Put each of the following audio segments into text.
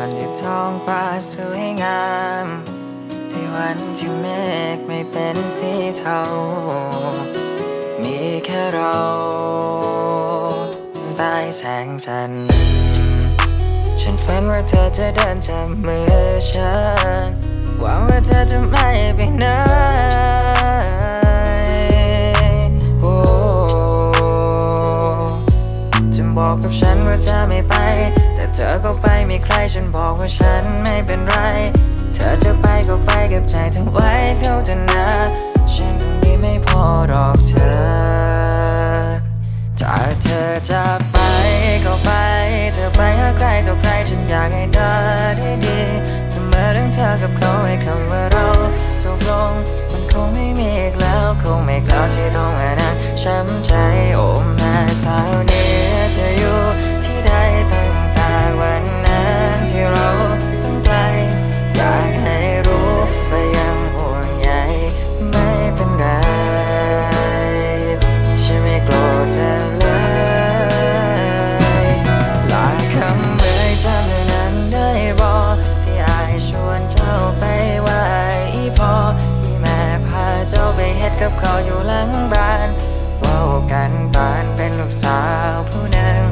วันที่ท้องฟ้าสวยงามในวันที่เมฆไม่เป็นสีเทา มีแค่เราใต้แสงจันทร์ฉันฝันว่าเธอจะเดินจับมือฉันหวังว่าเธอจะไม่ไปไหน ว่าเธอไม่ไป แต่เธอก็ไปมีใครฉันบอกว่าฉันไม่เป็นไร เธอจะไปก็ไปกับใจทั้งไว้เขาจะนะฉันคงดีไม่พอหรอกเธอถ้าเธอจะไปก็ไป เธอไปหาใครต่อใครฉันอยากให้เธอได้ดีเสมอทั้งเธอกับเขาให้คำว่าเราจบลงมันคงไม่มีอีกแล้วคงไม่กล้าที่ต้องมานั่งช้ำใจโอ้แม่สาวนี้ อนเป็นลูกสาวผู้นั้น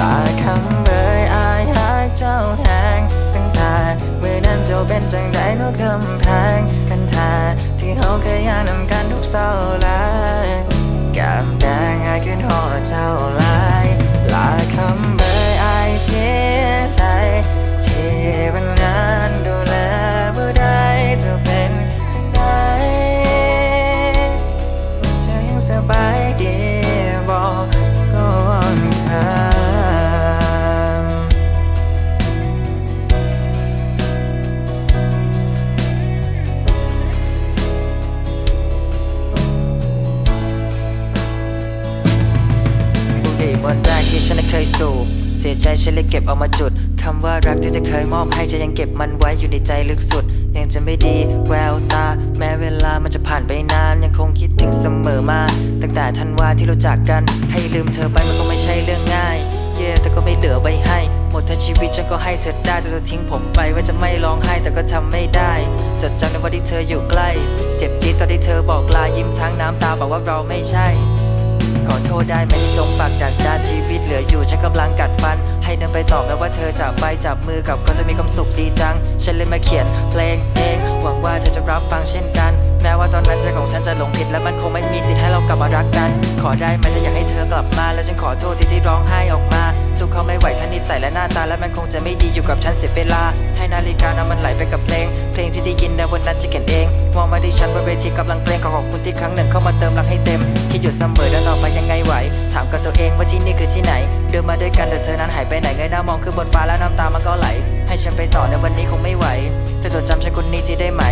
ลายคำเลยอายหากเจ้าแหงตั้งแต่เมื่อนั้นเจ้าเป็นจังใดนกคำแพงกันทาที่เขาเคยยานำกันทุกเศร้าลายกำแดงอายขึ้นหอเจ้าลา เสียใจฉันเลยเก็บเอามาจุดคำว่ารักที่จะเคยมอบให้จะยังเก็บมันไว้อยู่ในใจลึกสุด ยังจะไม่ดีแววตา แม้เวลามันจะผ่านไปนาน ยังคงคิดถึงเสมอมา ตั้งแต่ทันวาที่รู้จักกัน ให้ลืมเธอไปมันก็ไม่ใช่เรื่องง่าย เย่แต่ก็ไม่เหลือไว้ให้ หมดทั้งชีวิตฉันก็ให้เธอได้แต่เธอทิ้งผมไปว่าจะไม่ร้องไห้แต่ก็ทำไม่ได้ จดจำในวันที่เธออยู่ใกล้ เจ็บจี๊ดตอนที่เธอบอกลายิ้มทั้งน้ำตาบอกว่าเราไม่ใช่ ขอโทษได้ไหมที่จมปากดักดานชีวิตเหลืออยู่ฉันกำลังกัดฟัน ให้เดินไปต่อแม้ว่าเธอจะไปจับมือกับเขาจะมีความสุขดีจัง ฉันเลยมาเขียนเพลงเอง หวังว่าเธอจะรับฟังเช่นกัน แม้ว่าตอนนั้นใจของฉันจะหลงผิดและมันคงไม่มีสิทธิ์ให้เรากลับมารักกัน ขอได้ไหมจะอยากให้เธอกลับมา และฉันขอโทษที่ที่ร้องไห้ออกมาสู้เขาไม่ไหวทั้งนิสัยและหน้าตาและมันคงจะไม่ดีอยู่กับฉันเสียเวลาให้นาฬิกานั้นมันไหลไปกับเพลง เพลงที่ได้ยินในวันนั้นจะเขียนเองมองมาที่ฉันบนเวทีกำลังเพลงขอขอบคุณที่ครั้งหนึ่งเข้ามาเติมรักให้เต็มคิดอยู่เสมอเดินต่อไปยังไงไหว ถามกับตัวเองว่าที่นี่คือที่ไหน เดินมาด้วยกันแต่เธอนั้นหายไปไหนเงยหน้ามองขึ้นบนฟ้าแล้วน้ำตามันก็ไหล ให้ฉันไปต่อในวันนี้คงไม่ไหวเธอจดจำฉันคนนี้ที่ได้ไหม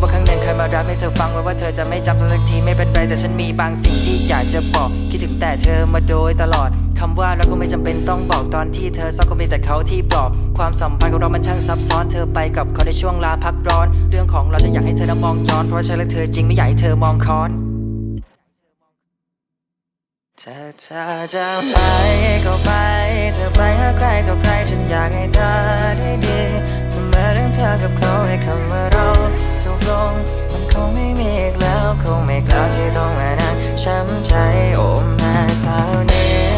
ว่าครั้งหนึ่งเคยมารับให้เธอฟังไว้ว่าเธอจะไม่จำตัวสักทีไม่เป็นไรแต่ฉันมีบางสิ่งที่อยากจะบอกคิดถึงแต่เธอมาโดยตลอดคำว่ารักก็ไม่จำเป็นต้องบอกตอนที่เธอเศร้าก็มีแต่เขาที่ปลอบความสัมพันธ์ของเรามันช่างซับซ้อนเธอไปกับเขาในช่วงลาพักร้อน เรื่องของเราจะอยากให้เธอนั้นมองย้อนเพราะฉันและเธอจริงไม่อยากให้เธอมองค้อนเธอเธอจะไปก็ไป เธอไปหาใครต่อใครฉันอยากให้เธอได้ดี เสมอทั้งเธอกับเขาให้คำว่าเรา บลง มันคงไม่มีอีกแล้ว คงไม่กล้าที่ต้องมานั่งช้ำใจโอมแม่สาวนี้